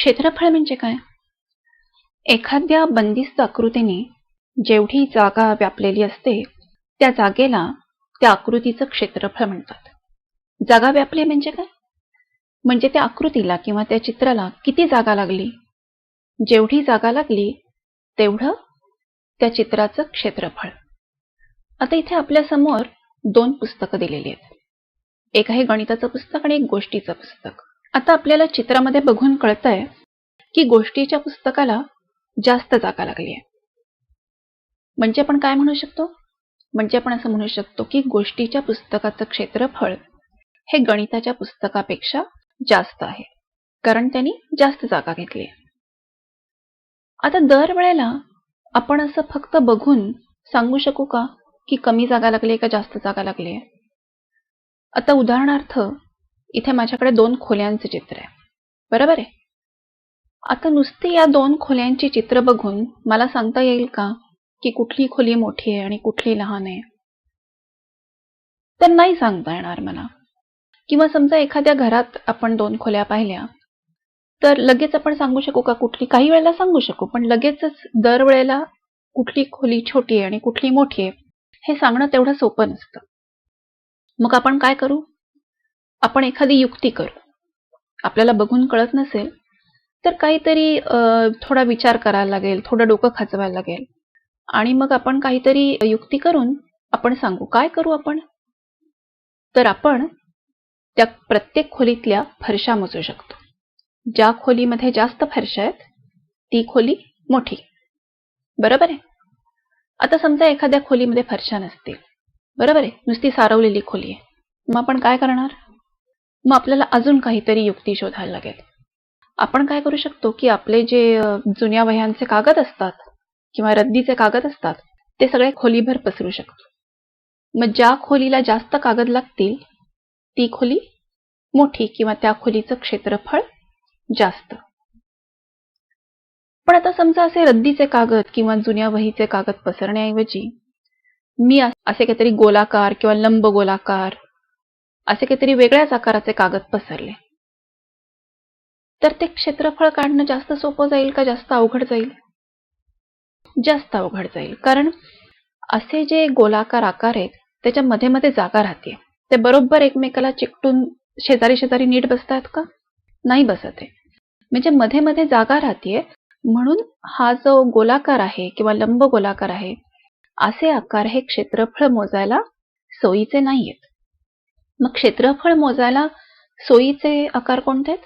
क्षेत्रफळ म्हणजे काय? एखाद्या बंदिस्त आकृतीने जेवढी जागा व्यापलेली असते त्या जागेला त्या आकृतीचं क्षेत्रफळ म्हणतात. जागा व्यापली म्हणजे काय? म्हणजे त्या आकृतीला किंवा त्या चित्राला किती जागा लागली? जेवढी जागा लागली तेवढं त्या चित्राचं क्षेत्रफळ. आता इथे आपल्यासमोर दोन पुस्तकं दिलेली आहेत. एक आहे गणिताचं पुस्तक आणि एक गोष्टीचं पुस्तक. आता आपल्याला चित्रामध्ये बघून कळतंय की गोष्टीच्या पुस्तकाला जास्त जागा लागली आहे म्हणजे आपण काय म्हणू शकतो? म्हणजे आपण असं म्हणू शकतो की गोष्टीच्या पुस्तकाचं क्षेत्रफळ हे गणिताच्या पुस्तकापेक्षा जास्त आहे. कारण त्यांनी जास्त जागा घेतली आता दरवेळेला आपण असं फक्त बघून सांगू शकू का की कमी जागा लागली आहे का जास्त जागा लागली आहे आता उदाहरणार्थ इथे माझ्याकडे दोन खोल्यांचे चित्र आहे. बरोबर आहे? आता नुसती या दोन खोल्यांची चित्र बघून मला सांगता येईल का की कुठली खोली मोठी आहे आणि कुठली लहान आहे? तर नाही सांगता येणार मला. किंवा समजा एखाद्या घरात आपण दोन खोल्या पाहिल्या तर लगेच आपण सांगू शकू का कुठली? काही वेळेला सांगू शकू पण लगेचच दरवेळेला कुठली खोली छोटी आहे आणि कुठली मोठी आहे हे सांगणं तेवढं सोपं नसतं. मग आपण काय करू? आपण एखादी युक्ती करू. आपल्याला बघून कळत नसेल तर काहीतरी थोडा विचार करायला लागेल थोडं डोकं खाचवायला लागेल. आणि मग आपण काहीतरी युक्ती करून आपण सांगू. काय करू आपण? तर आपण त्या प्रत्येक खोलीतल्या फरशा मोजू शकतो. ज्या खोलीमध्ये जास्त फरशा आहेत ती खोली मोठी. बरोबर आहे? आता समजा एखाद्या खोलीमध्ये फरशा नसतील. बरोबर आहे? नुसती सारवलेली खोली आहे. मग आपण काय करणार? मग आपल्याला अजून काहीतरी युक्ती शोधायला लागेल. आपण काय करू शकतो की आपले जे जुन्या वह्यांचे कागद असतात किंवा रद्दीचे कागद असतात ते सगळे खोलीभर पसरू शकतो. मग ज्या खोलीला जास्त कागद लागतील ती खोली मोठी किंवा त्या खोलीचं क्षेत्रफळ जास्त. पण आता समजा असे रद्दीचे कागद किंवा जुन्या वहीचे कागद पसरण्याऐवजी मी असे काहीतरी गोलाकार किंवा लंब गोलाकार असे काहीतरी वेगळ्याच आकाराचे कागद पसरले. तर ते क्षेत्रफळ काढणं जास्त सोपं जाईल का जास्त अवघड जाईल? जास्त अवघड जाईल. कारण असे जे गोलाकार आकार आहेत त्याच्या मध्ये मध्ये जागा राहते. ते बरोबर एकमेकाला चिकटून शेजारी शेजारी नीट बसतायत का? नाही बसत आहे. म्हणजे मध्ये मध्ये जागा राहते. म्हणून हा जो गोलाकार आहे किंवा लंब गोलाकार आहे असे आकार हे क्षेत्रफळ मोजायला सोयीचे नाहीयेत. मग क्षेत्रफळ मोजायला सोयीचे आकार कोणते आहेत?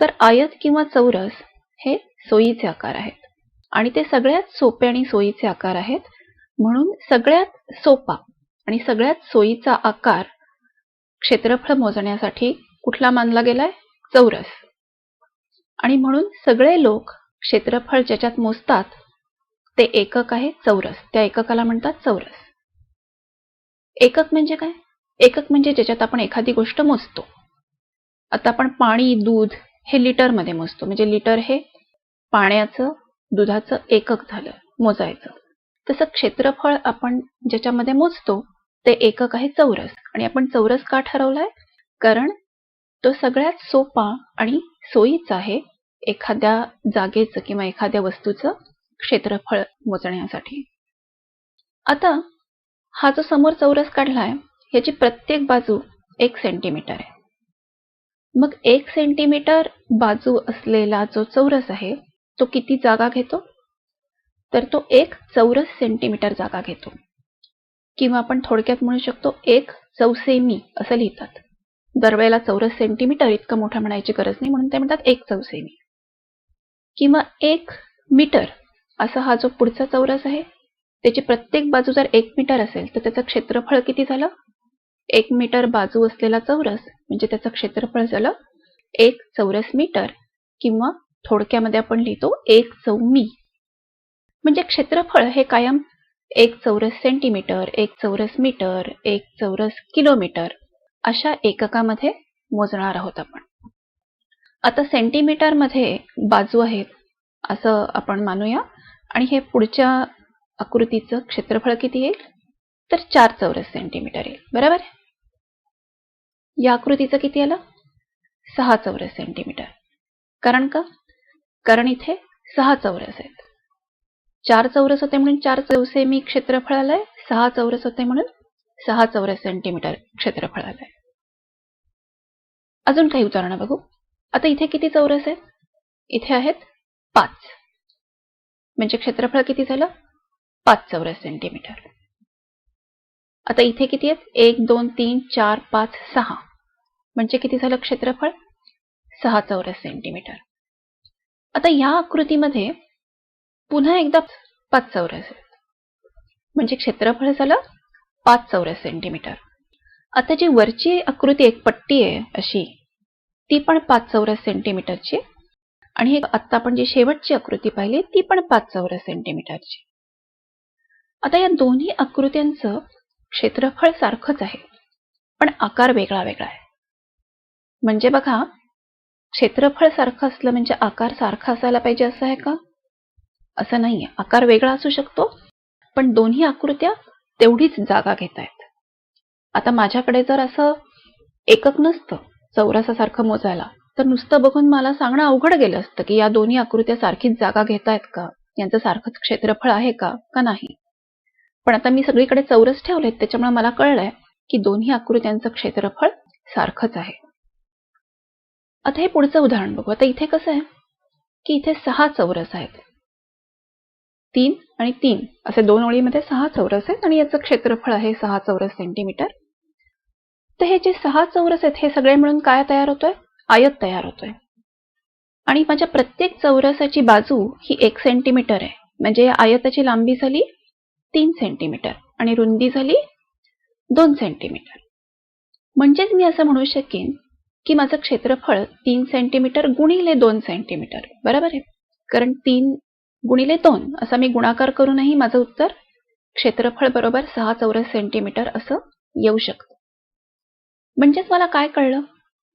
तर आयत किंवा चौरस हे सोयीचे आकार आहेत. आणि ते सगळ्यात सोपे आणि सोयीचे आकार आहेत. म्हणून सगळ्यात सोपा आणि सगळ्यात सोयीचा आकार क्षेत्रफळ मोजण्यासाठी कुठला मानला गेलाय? चौरस. आणि म्हणून सगळे लोक क्षेत्रफळ ज्याच्यात मोजतात ते एकक आहे चौरस. त्या एककाला म्हणतात चौरस. एकक म्हणजे काय? एकक म्हणजे ज्याच्यात आपण एखादी गोष्ट मोजतो. आता आपण पाणी दूध हे लिटरमध्ये मोजतो. म्हणजे लिटर हे पाण्याचं दुधाचं एकक झालं मोजायचं. तसं क्षेत्रफळ आपण ज्याच्यामध्ये मोजतो ते एकक आहे चौरस. आणि आपण चौरस का ठरवलाय? कारण तो सगळ्यात सोपा आणि सोयीचा आहे एखाद्या जागेचं किंवा एखाद्या वस्तूचं क्षेत्रफळ मोजण्यासाठी. आता हा जो समोर चौरस काढलाय याची प्रत्येक बाजू एक सेंटीमीटर आहे. मग एक सेंटीमीटर बाजू असलेला जो चौरस आहे तो किती जागा घेतो? तर तो एक चौरस सेंटीमीटर जागा घेतो. किंवा आपण थोडक्यात म्हणू शकतो एक चौसेमी असं लिहितात. दरवेळेला चौरस सेंटीमीटर इतकं मोठं म्हणायची गरज नाही म्हणून ते म्हणतात एक चौसेमी. किंवा एक मीटर असा हा जो पुढचा चौरस आहे त्याची प्रत्येक बाजू जर एक मीटर असेल तर त्याचं क्षेत्रफळ किती झालं? एक मीटर बाजू असलेला चौरस म्हणजे त्याचं क्षेत्रफळ झालं एक चौरस मीटर किंवा थोडक्यामध्ये आपण लिहितो एक चौमी म्हणजे क्षेत्रफळ हे कायम एक चौरस सेंटीमीटर एक चौरस मीटर एक चौरस किलोमीटर अशा एककामध्ये मोजणार आहोत आपण. आता सेंटीमीटरमध्ये बाजू आहेत असं आपण मानूया. आणि हे पुढच्या आकृतीचं क्षेत्रफळ किती येईल? तर चार चौरस सेंटीमीटर येईल. बरोबर या आकृतीचं किती आलं? सहा चौरस सेंटीमीटर कारण का? कारण इथे सहा चौरस आहेत. चार चौरस होते म्हणून चार चौसे मी क्षेत्रफळ आलंय. सहा चौरस होते म्हणून सहा चौरस सेंटीमीटर क्षेत्रफळ आलंय. अजून काही उदाहरणं बघू. आता इथे किती चौरस आहेत? इथे आहेत पाच. म्हणजे क्षेत्रफळ किती झालं? पाच चौरस सेंटीमीटर आता इथे किती आहेत? एक दोन तीन चार पाच सहा. म्हणजे किती झालं क्षेत्रफळ? सहा चौरस सेंटीमीटर आता या आकृतीमध्ये पुन्हा एकदा पाच चौरस आहेत. म्हणजे क्षेत्रफळ झालं पाच चौरस सेंटीमीटर आता जी वरची आकृती एक पट्टी आहे अशी ती पण पाच चौरस सेंटीमीटरची आणि आता आपण जी शेवटची आकृती पाहिली ती पण पाच चौरस सेंटीमीटरची आता या दोन्ही आकृत्यांचं क्षेत्रफळ सारखंच आहे. पण आकार वेगळा वेगळा आहे. म्हणजे बघा क्षेत्रफळ सारखं असलं म्हणजे आकार सारखा असायला पाहिजे असं आहे का? असं नाहीये. आकार वेगळा असू शकतो पण दोन्ही आकृत्या तेवढीच जागा घेत आहेत. आता माझ्याकडे जर असं एकक नसतं चौरसासारखं मोजायला तर नुसतं बघून मला सांगणं अवघड गेलं असतं की या दोन्ही आकृत्या सारखीच जागा घेत आहेत का? यांचं सारखंच क्षेत्रफळ आहे का? का नाही? पण आता मी सगळीकडे चौरस ठेवलेत त्याच्यामुळे मला कळलंय की दोन्ही आकृत्यांचं क्षेत्रफळ सारखंच आहे. आता हे पुढचं उदाहरण बघू. आता इथे कसं आहे? की इथे सहा चौरस आहेत. तीन आणि तीन. असे दोन ओळीमध्ये सहा चौरस आहेत आणि याचं क्षेत्रफळ आहे सहा चौरस सेंटीमीटर. तर हे जे सहा चौरस आहेत हे सगळे मिळून काय तयार होतोय? आयत तयार होतोय. आणि माझ्या प्रत्येक चौरसाची बाजू ही एक सेंटीमीटर आहे. म्हणजे या आयताची लांबी झाली तीन सेंटीमीटर आणि रुंदी झाली दोन सेंटीमीटर म्हणजेच मी असं म्हणू शकेन की माझं क्षेत्रफळ तीन सेंटीमीटर गुणिले दोन सेंटीमीटर बरोबर आहे? कारण तीन गुणिले दोन असा मी गुणाकार करूनही माझं उत्तर क्षेत्रफळ बरोबर सहा चौरस सेंटीमीटर असं येऊ शकतं. म्हणजेच मला काय कळलं?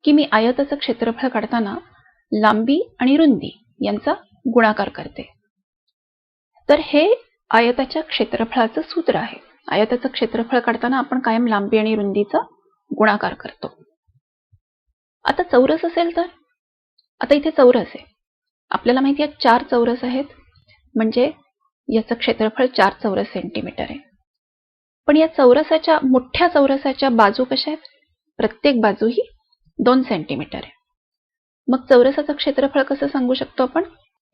की मी आयताचं क्षेत्रफळ काढताना लांबी आणि रुंदी यांचा गुणाकार करते. तर हे आयताच्या क्षेत्रफळाचं सूत्र आहे. आयताचं क्षेत्रफळ काढताना आपण कायम लांबी आणि रुंदीचा गुणाकार करतो. आता चौरस असेल तर? आता इथे चौरस आहे. आपल्याला माहिती आहे चार चौरस आहेत. म्हणजे याचं क्षेत्रफळ चार चौरस सेंटीमीटर आहे. पण या चौरसाच्या मोठ्या चौरसाच्या बाजू कशा आहेत? प्रत्येक बाजू ही दोन सेंटीमीटर आहे. मग चौरसाचं क्षेत्रफळ कसं सांगू शकतो आपण?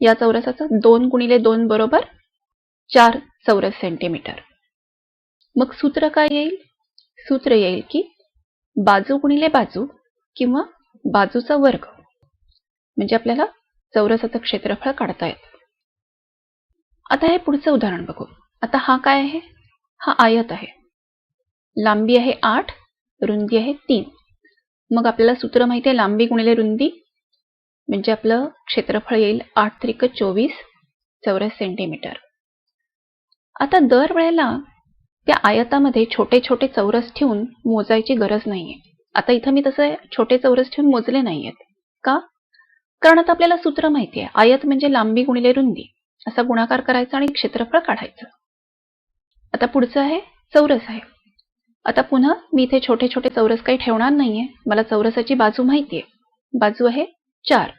या चौरसाचं दोन गुणिले दोन बरोबर चार चौरस सेंटीमीटर मग सूत्र काय येईल? सूत्र येईल की बाजू गुणिले बाजू किंवा बाजूचा वर्ग. म्हणजे आपल्याला चौरसाचं क्षेत्रफळ काढता येतं. आता हे पुढचं उदाहरण बघू. आता हा काय आहे? हा आयत आहे. लांबी आहे आठ रुंदी आहे तीन. मग आपल्याला सूत्र माहिती आहे लांबी गुणिले रुंदी? म्हणजे आपलं क्षेत्रफळ येईल आठ त्रिक चोवीस चौरस सेंटीमीटर आता दर वेळेला त्या आयतामध्ये छोटे छोटे चौरस ठेवून मोजायची गरज नाहीये. आता इथं मी तसं छोटे चौरस ठेवून मोजले नाहीयेत. का? कारण आता आपल्याला सूत्र माहिती आहे आयत म्हणजे लांबी गुणिले रुंदी. असा गुणाकार करायचा आणि क्षेत्रफळ काढायचं. आता पुढचं आहे चौरस आहे. आता पुन्हा मी इथे छोटे छोटे चौरस काही ठेवणार नाहीये. मला चौरसाची बाजू माहिती आहे बाजू आहे चार.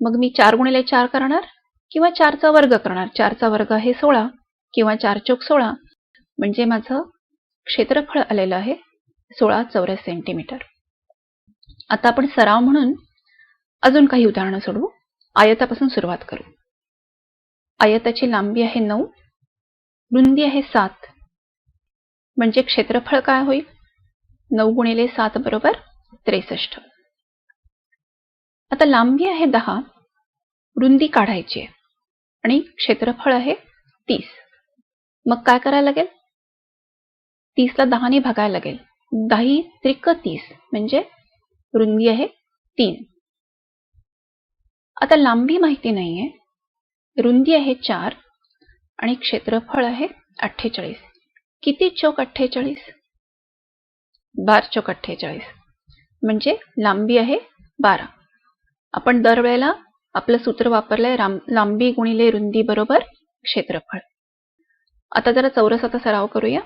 मग मी चार गुणिले चार करणार किंवा चारचा वर्ग करणार? चारचा वर्ग आहे सोळा. किंवा चार चौक सोळा म्हणजे माझं क्षेत्रफळ आलेलं आहे सोळा चौरस सेंटीमीटर. आता आपण सराव म्हणून अजून काही उदाहरणं सोडवू. आयतापासून सुरुवात करू. आयताची लांबी आहे नऊ रुंदी आहे सात. म्हणजे क्षेत्रफळ काय होईल? नऊ गुणिले सात बरोबर त्रेसष्ट. आता लांबी आहे दहा रुंदी काढायची आहे. आणि क्षेत्रफळ आहे तीस. मग काय करायला लागेल? तीसला दहाने भागायला लागेल. दही त्रिक तीस म्हणजे रुंदी आहे तीन. आता लांबी माहिती नाहीये. रुंदी आहे चार आणि क्षेत्रफळ आहे अठ्ठेचाळीस. किती चौक अठ्ठेचाळीस? बार चौक अठ्ठेचाळीस. म्हणजे लांबी आहे बारा. आपण दरवेळेला आपलं सूत्र वापरलंय लांबी गुणिले रुंदी बरोबर क्षेत्रफळ. आता जरा चौरसाचा सराव करूया.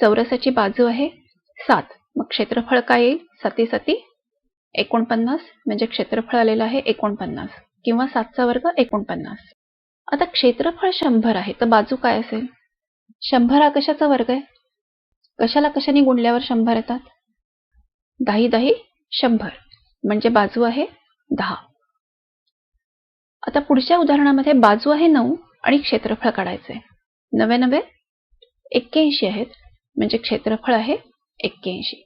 चौरसाची बाजू आहे सात. मग क्षेत्रफळ काय येईल? सती सती एकोणपन्नास. म्हणजे क्षेत्रफळ आलेलं आहे एकोणपन्नास. किंवा सातचा वर्ग एकोणपन्नास. आता क्षेत्रफळ शंभर आहे. तर बाजू काय असेल? शंभर हा कशाचा वर्ग आहे? कशाला कशाने गुणल्यावर शंभर येतात? दही दही शंभर. म्हणजे बाजू आहे दहा. आता पुढच्या उदाहरणामध्ये बाजू आहे नऊ आणि क्षेत्रफळ काढायचंय. नवे एक्क्याऐंशी आहेत. म्हणजे क्षेत्रफळ आहे एक्क्याऐंशी.